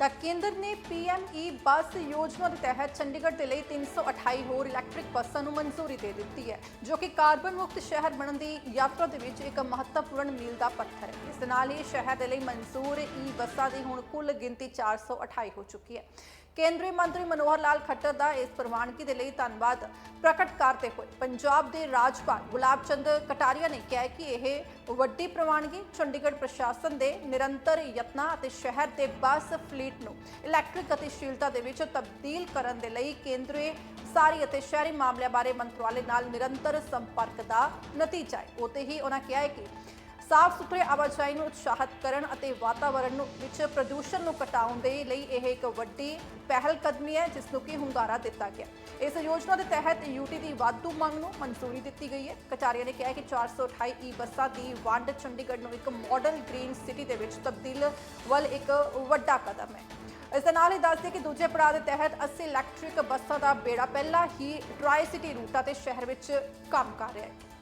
ਤਾਂ ਕੇਂਦਰ ਨੇ ਪੀਐਮਈ ਬੱਸ ਯੋਜਨਾ ਦੇ ਤਹਿਤ ਚੰਡੀਗੜ੍ਹ ਦੇ ਲਈ 328 ਹੋਰ ਇਲੈਕਟ੍ਰਿਕ ਬੱਸਾਂ ਨੂੰ ਮਨਜ਼ੂਰੀ ਦੇ ਦਿੱਤੀ ਹੈ, ਜੋ ਕਿ ਕਾਰਬਨ ਮੁਕਤ ਸ਼ਹਿਰ ਬਣਨ ਦੀ ਯਾਤਰਾ ਦੇ ਵਿੱਚ ਇੱਕ ਮਹੱਤਵਪੂਰਨ ਮੀਲ ਦਾ ਪੱਥਰ ਹੈ। ਇਸ ਦੇ ਨਾਲ ਹੀ ਸ਼ਹਿਰ ਦੇ ਲਈ ਮਨਜ਼ੂਰ ਈ ਬੱਸਾਂ ਦੀ ਹੁਣ ਕੁੱਲ ਗਿਣਤੀ 428 ਹੋ ਚੁੱਕੀ ਹੈ। ਕੇਂਦਰੀ ਮੰਤਰੀ ਮਨੋਹਰ ਲਾਲ ਖੱਟਰ ਦਾ ਇਸ ਪ੍ਰਵਾਨਗੀ ਦੇ ਲਈ ਧੰਨਵਾਦ ਪ੍ਰਗਟ ਕਰਦੇ ਹੋਏ ਪੰਜਾਬ ਦੇ ਰਾਜਪਾਲ ਗੁਲਾਬ ਚੰਦ ਕਟਾਰੀਆ ਨੇ ਕਿਹਾ ਕਿ ਇਹ ਵੱਡੀ ਪ੍ਰਵਾਨਗੀ ਚੰਡੀਗੜ੍ਹ ਪ੍ਰਸ਼ਾਸਨ ਦੇ ਨਿਰੰਤਰ ਯਤਨਾਂ ਅਤੇ ਸ਼ਹਿਰ ਦੇ ਬੱਸ, ਫਲੀਟ ਨੂੰ ਇਲੈਕਟ੍ਰਿਕ ਗਤੀਸ਼ੀਲਤਾ ਦੇ ਵਿੱਚ ਤਬਦੀਲ ਕਰਨ ਦੇ ਲਈ ਕੇਂਦਰੀ ਸਾਰੀ ਅਤੇ ਸ਼ਹਿਰੀ ਮਾਮਲਿਆਂ ਬਾਰੇ ਮੰਤਰਾਲੇ ਨਾਲ ਨਿਰੰਤਰ ਸੰਪਰਕ ਦਾ ਨਤੀਜਾ ਹੈ। ਉਤੇ ਹੀ ਉਹਨਾਂ ਕਿਹਾ ਹੈ ਕਿ ਸਾਫ਼ ਸੁਥਰੇ ਆਵਾਜਾਈ ਨੂੰ ਉਤਸ਼ਾਹਿਤ ਕਰਨ ਅਤੇ ਵਾਤਾਵਰਣ ਨੂੰ ਵਿੱਚ ਪ੍ਰਦੂਸ਼ਣ ਨੂੰ ਘਟਾਉਣ ਦੇ ਲਈ ਇਹ ਇੱਕ ਵੱਡੀ ਪਹਿਲ ਕਦਮੀ ਹੈ, ਜਿਸ ਨੂੰ ਕਿ ਹੁੰਗਾਰਾ ਦਿੱਤਾ ਗਿਆ। ਇਸ ਯੋਜਨਾ ਦੇ ਤਹਿਤ ਯੂਟੀ ਦੀ ਵਾਧੂ ਮੰਗ ਨੂੰ ਮਨਜ਼ੂਰੀ ਦਿੱਤੀ ਗਈ ਹੈ। ਕਚਾਰੀਆ ਨੇ ਕਿਹਾ ਕਿ 428 ਈ ਬੱਸਾਂ ਦੀ ਵੰਡ ਚੰਡੀਗੜ੍ਹ ਨੂੰ ਇੱਕ ਮਾਡਲ ਗ੍ਰੀਨ ਸਿਟੀ ਦੇ ਵਿੱਚ ਤਬਦੀਲ ਵੱਲ ਇੱਕ ਵੱਡਾ ਕਦਮ ਹੈ। ਇਸ ਦੇ ਨਾਲ ਹੀ ਦੱਸਦੇ ਕਿ ਦੂਜੇ ਪੜਾਅ ਦੇ ਤਹਿਤ 80 ਇਲੈਕਟ੍ਰਿਕ ਬੱਸਾਂ ਦਾ ਬੇੜਾ ਪਹਿਲਾਂ ਹੀ ਟਰਾਈ ਸਿਟੀ ਰੂਟਾਂ ਤੇ ਸ਼ਹਿਰ ਵਿੱਚ ਕੰਮ ਕਰ ਰਿਹਾ ਹੈ।